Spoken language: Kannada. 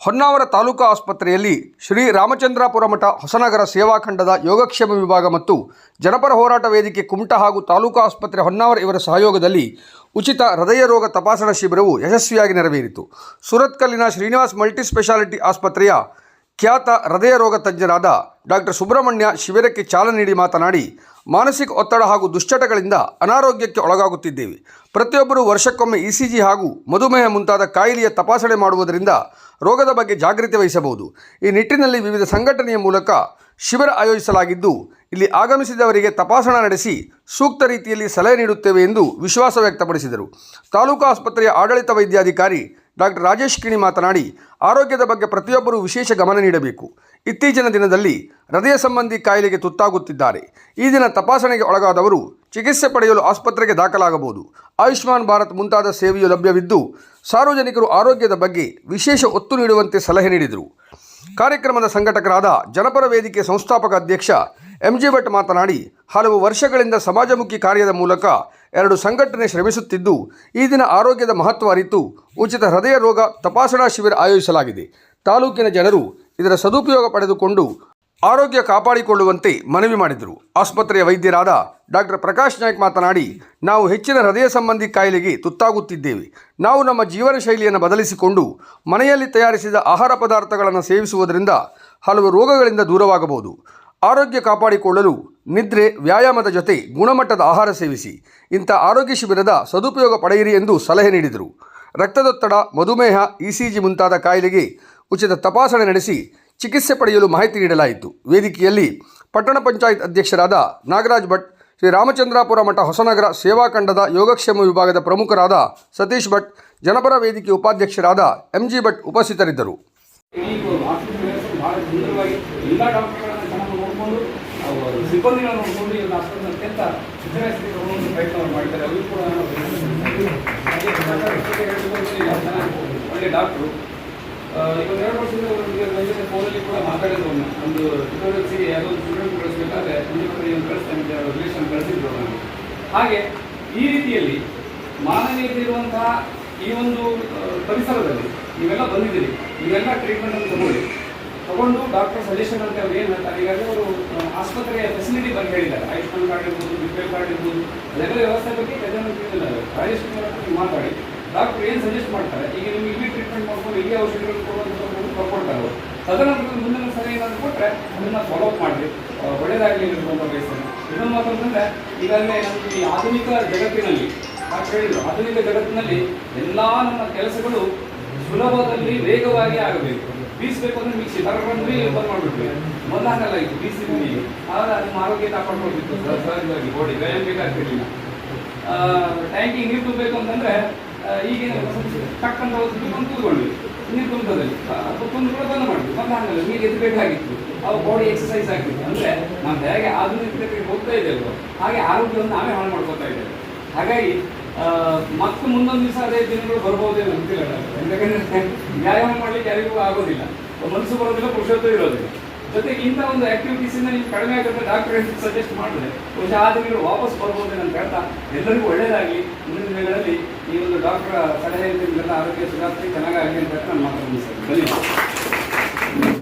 ಹೊನ್ನಾವರ ತಾಲೂಕು ಆಸ್ಪತ್ರೆಯಲ್ಲಿ ಶ್ರೀ ರಾಮಚಂದ್ರಾಪುರ ಮಠ ಹೊಸನಗರ ಸೇವಾಖಂಡದ ಯೋಗಕ್ಷೇಮ ವಿಭಾಗ ಮತ್ತು ಜನಪರ ಹೋರಾಟ ವೇದಿಕೆ ಕುಮಟ ಹಾಗೂ ತಾಲೂಕು ಆಸ್ಪತ್ರೆ ಹೊನ್ನಾವರ ಇವರ ಸಹಯೋಗದಲ್ಲಿ ಉಚಿತ ಹೃದಯ ರೋಗ ತಪಾಸಣಾ ಶಿಬಿರವು ಯಶಸ್ವಿಯಾಗಿ ನೆರವೇರಿತು. ಸುರತ್ಕಲ್ಲಿನ ಶ್ರೀನಿವಾಸ್ ಮಲ್ಟಿಸ್ಪೆಷಾಲಿಟಿ ಆಸ್ಪತ್ರೆಯ ಖ್ಯಾತ ಹೃದಯ ರೋಗ ತಜ್ಞರಾದ ಡಾಕ್ಟರ್ ಸುಬ್ರಹ್ಮಣ್ಯ ಶಿಬಿರಕ್ಕೆ ಚಾಲನೆ ನೀಡಿ ಮಾತನಾಡಿ ಮಾನಸಿಕ ಒತ್ತಡ ಹಾಗೂ ದುಶ್ಚಟಗಳಿಂದ ಅನಾರೋಗ್ಯಕ್ಕೆ ಒಳಗಾಗುತ್ತಿದ್ದೇವೆ. ಪ್ರತಿಯೊಬ್ಬರು ವರ್ಷಕ್ಕೊಮ್ಮೆ ಇ ಸಿ ಜಿ ಹಾಗೂ ಮಧುಮೇಹ ಮುಂತಾದ ಕಾಯಿಲೆಯ ತಪಾಸಣೆ ಮಾಡುವುದರಿಂದ ರೋಗದ ಬಗ್ಗೆ ಜಾಗೃತಿ ವಹಿಸಬಹುದು. ಈ ನಿಟ್ಟಿನಲ್ಲಿ ವಿವಿಧ ಸಂಘಟನೆಯ ಮೂಲಕ ಶಿಬಿರ ಆಯೋಜಿಸಲಾಗಿದ್ದು, ಇಲ್ಲಿ ಆಗಮಿಸಿದವರಿಗೆ ತಪಾಸಣಾ ನಡೆಸಿ ಸೂಕ್ತ ರೀತಿಯಲ್ಲಿ ಸಲಹೆ ನೀಡುತ್ತೇವೆ ಎಂದು ವಿಶ್ವಾಸ ವ್ಯಕ್ತಪಡಿಸಿದರು. ತಾಲೂಕು ಆಸ್ಪತ್ರೆಯ ಆಡಳಿತ ವೈದ್ಯಾಧಿಕಾರಿ ಡಾಕ್ಟರ್ ರಾಜೇಶ್ ಕಿಣಿ ಮಾತನಾಡಿ, ಆರೋಗ್ಯದ ಬಗ್ಗೆ ಪ್ರತಿಯೊಬ್ಬರೂ ವಿಶೇಷ ಗಮನ ನೀಡಬೇಕು. ಇತ್ತೀಚಿನ ದಿನದಲ್ಲಿ ಹೃದಯ ಸಂಬಂಧಿ ಕಾಯಿಲೆಗೆ ತುತ್ತಾಗುತ್ತಿದ್ದಾರೆ. ಈ ದಿನ ತಪಾಸಣೆಗೆ ಒಳಗಾದವರು ಚಿಕಿತ್ಸೆ ಪಡೆಯಲು ಆಸ್ಪತ್ರೆಗೆ ದಾಖಲಾಗಬಹುದು. ಆಯುಷ್ಮಾನ್ ಭಾರತ್ ಮುಂತಾದ ಸೇವೆಯು ಲಭ್ಯವಿದ್ದು, ಸಾರ್ವಜನಿಕರು ಆರೋಗ್ಯದ ಬಗ್ಗೆ ವಿಶೇಷ ಒತ್ತು ನೀಡುವಂತೆ ಸಲಹೆ ನೀಡಿದರು. ಕಾರ್ಯಕ್ರಮದ ಸಂಘಟಕರಾದ ಜನಪರ ವೇದಿಕೆ ಸಂಸ್ಥಾಪಕ ಅಧ್ಯಕ್ಷ ಎಂ ಜಿ ಭಟ್ ಮಾತನಾಡಿ, ಹಲವು ವರ್ಷಗಳಿಂದ ಸಮಾಜಮುಖಿ ಕಾರ್ಯದ ಮೂಲಕ ಎರಡು ಸಂಘಟನೆ ಶ್ರಮಿಸುತ್ತಿದ್ದು, ಈ ದಿನ ಆರೋಗ್ಯದ ಮಹತ್ವ ಅರಿತು ಉಚಿತ ಹೃದಯ ರೋಗ ತಪಾಸಣಾ ಶಿಬಿರ ಆಯೋಜಿಸಲಾಗಿದೆ. ತಾಲೂಕಿನ ಜನರು ಇದರ ಸದುಪಯೋಗ ಪಡೆದುಕೊಂಡು ಆರೋಗ್ಯ ಕಾಪಾಡಿಕೊಳ್ಳುವಂತೆ ಮನವಿ ಮಾಡಿದರು. ಆಸ್ಪತ್ರೆಯ ವೈದ್ಯರಾದ ಡಾಕ್ಟರ್ ಪ್ರಕಾಶ್ ನಾಯ್ಕ್ ಮಾತನಾಡಿ, ನಾವು ಹೆಚ್ಚಿನ ಹೃದಯ ಸಂಬಂಧಿ ಕಾಯಿಲೆಗೆ ತುತ್ತಾಗುತ್ತಿದ್ದೇವೆ. ನಾವು ನಮ್ಮ ಜೀವನ ಶೈಲಿಯನ್ನು ಬದಲಿಸಿಕೊಂಡು ಮನೆಯಲ್ಲಿ ತಯಾರಿಸಿದ ಆಹಾರ ಪದಾರ್ಥಗಳನ್ನು ಸೇವಿಸುವುದರಿಂದ ಹಲವು ರೋಗಗಳಿಂದ ದೂರವಾಗಬಹುದು. ಆರೋಗ್ಯ ಕಾಪಾಡಿಕೊಳ್ಳಲು ನಿದ್ರೆ, ವ್ಯಾಯಾಮದ ಜೊತೆ ಗುಣಮಟ್ಟದ ಆಹಾರ ಸೇವಿಸಿ, ಇಂಥ ಆರೋಗ್ಯ ಶಿಬಿರದ ಸದುಪಯೋಗ ಪಡೆಯಿರಿ ಎಂದು ಸಲಹೆ ನೀಡಿದರು. ರಕ್ತದೊತ್ತಡ, ಮಧುಮೇಹ, ಇ ಸಿ ಜಿ ಮುಂತಾದ ಕಾಯಿಲೆಗೆ ಉಚಿತ ತಪಾಸಣೆ ನಡೆಸಿ ಚಿಕಿತ್ಸೆ ಪಡೆಯಲು ಮಾಹಿತಿ ನೀಡಲಾಯಿತು. ವೇದಿಕೆಯಲ್ಲಿ ಪಟ್ಟಣ ಪಂಚಾಯತ್ ಅಧ್ಯಕ್ಷರಾದ ನಾಗರಾಜ್ ಭಟ್, ಶ್ರೀ ರಾಮಚಂದ್ರಾಪುರ ಮಠ ಹೊಸನಗರ ಸೇವಾಖಂಡದ ಯೋಗಕ್ಷೇಮ ವಿಭಾಗದ ಪ್ರಮುಖರಾದ ಸತೀಶ್ ಭಟ್, ಜನಪರ ವೇದಿಕೆ ಉಪಾಧ್ಯಕ್ಷರಾದ ಎಂಜಿ ಭಟ್ ಉಪಸ್ಥಿತರಿದ್ದರು. ಎರಡು ವರ್ಷದಿಂದ ಜೊತೆ ಫೋನಲ್ಲಿ ಕೂಡ ಮಾತಾಡಿದ್ರು. ಒಂದು ಸೇರಿ ಯಾವುದೋ ಒಂದು ಸ್ಟೂಡೆಂಟ್ ಕಳಿಸ್ಬೇಕಾದ್ರೆ ಇವ್ನು ಕಳಿಸ್ತೇನೆ ರಿಲೇಷನ್ ಕಳಿಸಿದ್ರು ನನಗೆ ಹಾಗೆ ಈ ರೀತಿಯಲ್ಲಿ ಮಾನವೀಯತೆ ಇರುವಂತಹ ಈ ಒಂದು ಪರಿಸರದಲ್ಲಿ ನೀವೆಲ್ಲ ಬಂದಿದ್ದೀರಿ. ನೀವೆಲ್ಲ ಟ್ರೀಟ್ಮೆಂಟ್ ಅನ್ನು ತಗೊಳ್ಳಿ. ತಗೊಂಡು ಡಾಕ್ಟರ್ ಸಜೆಷನ್ ಅಂತ ಅವ್ರು ಏನು ಹೇಳ್ತಾರೆ? ಈಗಾಗಲೇ ಅವರು ಆಸ್ಪತ್ರೆಯ ಫೆಸಿಲಿಟಿ ಬಗ್ಗೆ ಹೇಳಿದ್ದಾರೆ. ಆಯುಷ್ಮಾನ್ ಕಾರ್ಡ್ ಇರ್ಬೋದು ಬಿ ಪಿ ಎಲ್ ಕಾರ್ಡ್ ಇರ್ಬೋದು, ಅದೆಲ್ಲ ವ್ಯವಸ್ಥೆ ಬಗ್ಗೆ ತಿಳಿದಿದ್ದಾರೆ ರಾಜೇಶ್ ಕುಮಾರ್ ಮಾತಾಡಿ. ಡಾಕ್ಟರ್ ಏನು ಸಜೆಸ್ಟ್ ಮಾಡ್ತಾರೆ? ಈಗ ನಿಮಗೆ ಇಲ್ಲಿ ಇಲ್ಲಿ ಔಷಧಿಗಳು ಕೊಡುವಂಥದ್ದು ಕೊಡ್ತಾರೆ ತದನಂತರ ಮುಂದಿನ ಸರಿ ಏನಾದ್ರು ಕೊಟ್ಟರೆ ಅದನ್ನು ಫಾಲೋಅಪ್ ಮಾಡಿ ಒಳ್ಳೆಯದಾಗಲಿ ಇರುವಂಥ ವಯಸ್ಸಲ್ಲಿ ಇನ್ನೊಂದು ಮಾತಂತಂದರೆ ಈಗಾಗಲೇ ನಮಗೆ ಈ ಆಧುನಿಕ ಜಗತ್ತಿನಲ್ಲಿ, ಡಾಕ್ಟರ್ ಹೇಳಿದ್ರು, ಆಧುನಿಕ ಜಗತ್ತಿನಲ್ಲಿ ಎಲ್ಲ ನಮ್ಮ ಕೆಲಸಗಳು ಸುಲಭದಲ್ಲಿ ವೇಗವಾಗಿ ಆಗಬೇಕು. ಬೀಸಬೇಕು ಅಂದ್ರೆ ಮಿಕ್ಸಿ. ಬಂದ್ವಿ ಬಂದ್ ಮಾಡ್ಬಿಟ್ವಿ ಇದು ಹಂಗಲ್ಲ ಇತ್ತು ಬೀಸಿದ್ವಿ ಆದರೆ ಅದು ಆರೋಗ್ಯ ಕಾಪಾಡ್ಕೊಳ್ತಿತ್ತು ಸಹ- ಸಹಜವಾಗಿ ಬಾಡಿ ವ್ಯಾಯಾಮ ಬೇಕಾಗ್ತಿರ್ಲಿಲ್ಲ. ಟ್ಯಾಂಕಿಗೆ ನೀರು ತುಂಬಬೇಕು ಅಂತಂದ್ರೆ ಈಗೇನು ಟಕ್ ಅಂತ ಕೂತ್ಕೊಂಡ್ವಿ ನೀರು ತುಂಬದಲ್ಲಿ ತುಂಬ ಕೂಡ ಬಂದ್ ಮಾಡಿದ್ವಿ ಮೊದಲ ಹಂಗಲ್ಲ ನೀರು ಬೇಕಾಗಿತ್ತು ಅವು ಬಾಡಿ ಎಕ್ಸಸೈಸ್ ಆಗ್ತಿತ್ತು ಅಂದ್ರೆ ನಾವು ಹೇಗೆ ಆಧುನಿಕತೆಗೆ ಹೋಗ್ತಾ ಇದ್ದೇವೆ ಹಾಗೆ ಆರೋಗ್ಯವನ್ನು ನಾವೇ ಹಾಳು ಮಾಡ್ಕೊತಾ ಇದ್ದೇವೆ. ಹಾಗಾಗಿ ಮತ್ತೆ ಮುಂದೊಂದು ದಿವಸ ಅದೇ ದಿನಗಳು ಅಂತ ಡಾಕ್ಟರ್. ಯಾಕಂದ್ರೆ ವ್ಯಾಯಾಮ ಮಾಡ್ಲಿಕ್ಕೆ ಯಾರಿಗೂ ಆಗೋದಿಲ್ಲ. ಮನಸ್ಸು ಬರೋದಿಲ್ಲ, ಪುರುಷತ್ವ ಇರೋದಿಲ್ಲ. ಜೊತೆಗೆ ಇಂಥ ಒಂದು ಆಕ್ಟಿವಿಟೀಸಿಂದ ನೀವು ಕಡಿಮೆ ಆಗುತ್ತೆ ಡಾಕ್ಟರ್ ಸಜೆಸ್ಟ್ ಮಾಡಿದ್ರೆ ಬಹುಶಃ ಆ ದಿನಗಳು ವಾಪಸ್ ಬರ್ಬೋದೇನಂತ ಹೇಳ್ತಾ, ಎಲ್ಲರಿಗೂ ಒಳ್ಳೇದಾಗಲಿ, ಮುಂದಿನ ದಿನಗಳಲ್ಲಿ ಡಾಕ್ಟರ್ ಸಲಹೆಯಿಂದ ಆರೋಗ್ಯ ಸುಧಾರಿಸಿ ಚೆನ್ನಾಗಿ ಅಂತ ನಾನು ಮಾತಾಡ್ತೀನಿ ಸರ್. ಧನ್ಯವಾದ.